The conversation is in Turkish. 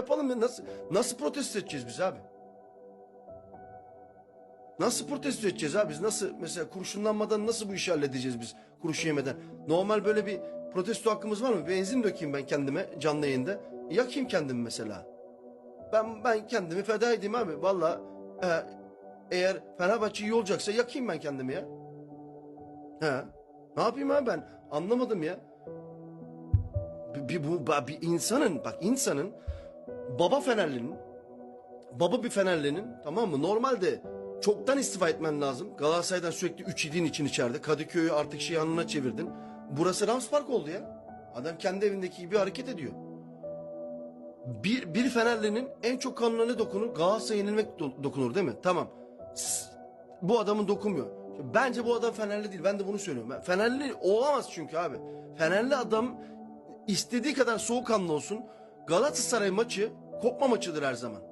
yapalım ya nasıl nasıl protesto edeceğiz biz abi? Nasıl protesto edeceğiz abi? Biz nasıl mesela kurşunlanmadan nasıl bu işi halledeceğiz biz kurşun yemeden? Normal böyle bir protesto hakkımız var mı? Benzin dökeyim ben kendime canlı yayında. Yakayım kendimi mesela. Ben ben kendimi feda edeyim abi. Valla e, eğer Fenerbahçe iyi olacaksa yakayım ben kendimi ya. He. Ne yapayım abi ben? Anlamadım ya. Bir, bir, bu, bir insanın bak insanın baba Fenerlinin baba bir Fenerlinin tamam mı? Normalde çoktan istifa etmen lazım. Galatasaray'dan sürekli 3 yediğin için içeride. Kadıköy'ü artık şey yanına çevirdin. Burası Rams Park oldu ya. Adam kendi evindeki gibi hareket ediyor. Bir, bir Fenerli'nin en çok kanına ne dokunur? Galatasaray'a yenilmek do- dokunur değil mi? Tamam. Bu adamın dokunmuyor. Bence bu adam Fenerli değil. Ben de bunu söylüyorum. Fenerli olamaz çünkü abi. Fenerli adam istediği kadar soğukkanlı olsun. Galatasaray maçı kopma maçıdır her zaman.